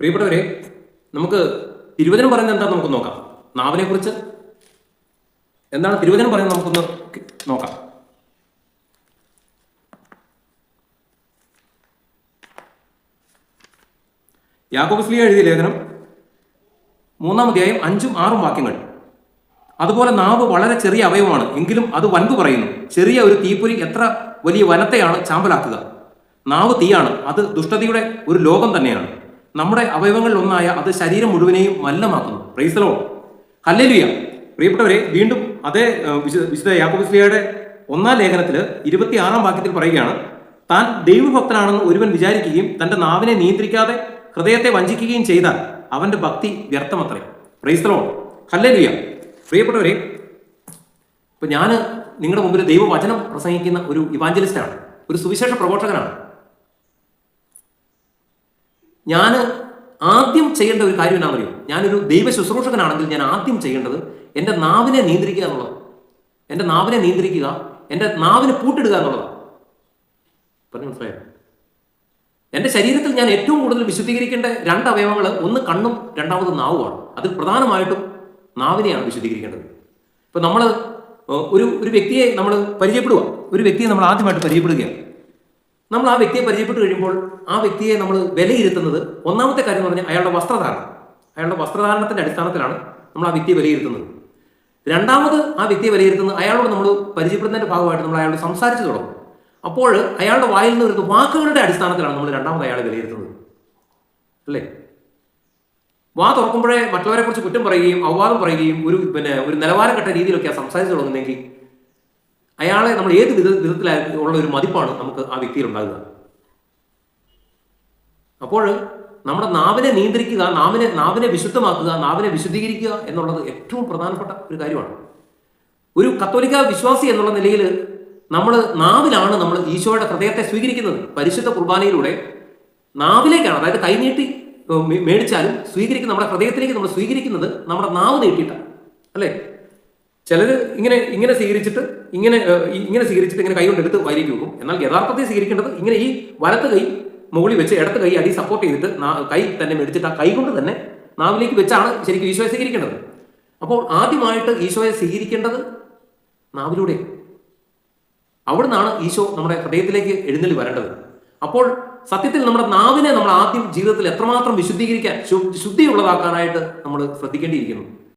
പ്രിയപ്പെട്ടവരെ നമുക്ക് തിരുവചനം പറയുന്നത് എന്താണെന്ന് നമുക്ക് നോക്കാം. നാവിനെ കുറിച്ച് എന്താണ് തിരുവചനം പറയുന്നത് നമുക്കൊന്ന് നോക്കാം. യാക്കോബസ്ലിയ എഴുതിയ ലേഖനം മൂന്നാം അധ്യായം അഞ്ചും ആറും വാക്യങ്ങൾ. അതുപോലെ നാവ് വളരെ ചെറിയ അവയവമാണ് എങ്കിലും അത് വൻപ് പറയുന്നു. ചെറിയ ഒരു തീപ്പൊരി എത്ര വലിയ വനത്തെയാണ് ചാമ്പലാക്കുക. നാവ് തീയാണ് അത് ദുഷ്ടതയുടെ ഒരു ലോകം തന്നെയാണ്. നമ്മുടെ അവയവങ്ങളിൽ ഒന്നായ അത് ശരീരം മുഴുവനെയും മല്ലമാക്കുന്നു പ്രൈസലോ ഹല്ലേലൂയ. പ്രിയപ്പെട്ടവരെ വീണ്ടും അതേ വിശുദ്ധ വിശുദ്ധ യാക്കോബസ്ലിയയുടെ ഒന്നാം ലേഖനത്തിൽ ഇരുപത്തി ആറാം വാക്യത്തിൽ പറയുകയാണ് താൻ ദൈവഭക്തനാണെന്ന് ഒരുവൻ വിചാരിക്കുകയും തന്റെ നാവിനെ നിയന്ത്രിക്കാതെ ഹൃദയത്തെ വഞ്ചിക്കുകയും ചെയ്താൽ അവന്റെ ഭക്തി വ്യർത്ഥമത്രേ. പ്രൈസ്തലോ ഹല്ലേലൂയ. പ്രിയപ്പെട്ടവരെ ഇപ്പൊ ഞാൻ നിങ്ങളുടെ മുമ്പിൽ ദൈവവചനം പ്രസംഗിക്കുന്ന ഒരു ഇവാഞ്ചലിസ്റ്റാണ് ഒരു സുവിശേഷ പ്രഘോഷകനാണ് ഞാൻ ആദ്യം ചെയ്യേണ്ട ഒരു കാര്യം എന്നാ പറയും ഞാനൊരു ദൈവ ശുശ്രൂഷകനാണെങ്കിൽ ഞാൻ ആദ്യം ചെയ്യേണ്ടത് എന്റെ നാവിനെ നിയന്ത്രിക്കുക എന്നുള്ളത് എന്റെ നാവിനെ നിയന്ത്രിക്കുക എന്റെ നാവിനെ പൂട്ടിടുക എന്നുള്ളതാണ്. പറഞ്ഞു മനസ്സിലായോ? എന്റെ ശരീരത്തിൽ ഞാൻ ഏറ്റവും കൂടുതൽ വിശുദ്ധീകരിക്കേണ്ട രണ്ട് അവയവങ്ങൾ ഒന്ന് കണ്ണും രണ്ടാമത് നാവുമാണ്. അതിൽ പ്രധാനമായിട്ടും നാവിനെയാണ് വിശുദ്ധീകരിക്കേണ്ടത്. ഇപ്പം നമ്മൾ ഒരു ഒരു വ്യക്തിയെ നമ്മൾ പരിചയപ്പെടുക. ഒരു വ്യക്തിയെ നമ്മൾ ആദ്യമായിട്ട് പരിചയപ്പെടുകയാണ്. നമ്മൾ ആ വ്യക്തിയെ പരിചയപ്പെട്ട് കഴിയുമ്പോൾ ആ വ്യക്തിയെ നമ്മൾ വിലയിരുത്തുന്നത് ഒന്നാമത്തെ കാര്യം എന്ന് പറഞ്ഞാൽ അയാളുടെ വസ്ത്രധാരണം. അയാളുടെ വസ്ത്രധാരണത്തിന്റെ അടിസ്ഥാനത്തിലാണ് നമ്മൾ ആ വ്യക്തിയെ വിലയിരുത്തുന്നത്. രണ്ടാമത് ആ വ്യക്തിയെ വിലയിരുത്തുന്നത് അയാളോട് നമ്മൾ പരിചയപ്പെടുന്നതിന്റെ ഭാഗമായിട്ട് നമ്മൾ അയാളോട് സംസാരിച്ചു തുടങ്ങും. അപ്പോൾ അയാളുടെ വായിൽ നിന്ന് വരുന്ന വാക്കുകളുടെ അടിസ്ഥാനത്തിലാണ് നമ്മൾ രണ്ടാമത് അയാളെ വിലയിരുത്തുന്നത്. അല്ലേ? വാ തുറക്കുമ്പോഴേ മറ്റുള്ളവരെ കുറിച്ച് കുറ്റം പറയുകയും അവവാദം പറയുകയും ഒരു പിന്നെ ഒരു നിലവാരം കെട്ട രീതിയിലൊക്കെയാണ് സംസാരിച്ചു തുടങ്ങുന്നതെങ്കിൽ അയാളെ നമ്മൾ ഏത് വിധ വിധത്തിലായ ഉള്ള ഒരു മതിപ്പാണ് നമുക്ക് ആ വ്യക്തിയിൽ ഉണ്ടാകുക. അപ്പോൾ നമ്മുടെ നാവിനെ നിയന്ത്രിക്കുക നാവിനെ നാവിനെ വിശുദ്ധമാക്കുക നാവിനെ വിശുദ്ധീകരിക്കുക എന്നുള്ളത് ഏറ്റവും പ്രധാനപ്പെട്ട ഒരു കാര്യമാണ്. ഒരു കത്തോലിക്ക വിശ്വാസി എന്നുള്ള നിലയിൽ നമ്മൾ നാവിലാണ് നമ്മൾ ഈശോയുടെ ഹൃദയത്തെ സ്വീകരിക്കുന്നത്. പരിശുദ്ധ കുർബാനയിലൂടെ നാവിലേക്കാണ്. അതായത് കൈനീട്ടി മേടിച്ചാലും സ്വീകരിക്കുന്ന നമ്മുടെ ഹൃദയത്തിലേക്ക് നമ്മൾ സ്വീകരിക്കുന്നത് നമ്മുടെ നാവ് നീട്ടിയിട്ടാണ്. അല്ലേ? ചിലർ ഇങ്ങനെ ഇങ്ങനെ സ്വീകരിച്ചിട്ട് ഇങ്ങനെ ഇങ്ങനെ സ്വീകരിച്ചിട്ട് ഇങ്ങനെ കൈകൊണ്ട് എടുത്ത് വരിക്ക് വെക്കും. എന്നാൽ യഥാർത്ഥത്തിൽ സ്വീകരിക്കേണ്ടത് ഇങ്ങനെ ഈ വലത്ത് കൈ മുകളിൽ വെച്ച് ഇടത്ത് കൈ അടി സപ്പോർട്ട് ചെയ്തിട്ട് കൈ തന്നെ മേടിച്ചിട്ട് ആ കൈ കൊണ്ട് തന്നെ നാവിലേക്ക് വെച്ചാണ് ശരിക്കും ഈശോയെ സ്വീകരിക്കേണ്ടത്. അപ്പോൾ ആദ്യമായിട്ട് ഈശോയെ സ്വീകരിക്കേണ്ടത് നാവിലൂടെ. അവിടുന്നാണ് ഈശോ നമ്മുടെ ഹൃദയത്തിലേക്ക് എഴുന്നള്ളി വരേണ്ടത്. അപ്പോൾ സത്യത്തിൽ നമ്മുടെ നാവിനെ നമ്മൾ ആദ്യം ജീവിതത്തിൽ എത്രമാത്രം വിശുദ്ധീകരിക്കാൻ ശുദ്ധിയുള്ളതാക്കാനായിട്ട് നമ്മൾ ശ്രദ്ധിക്കേണ്ടിയിരിക്കുന്നു.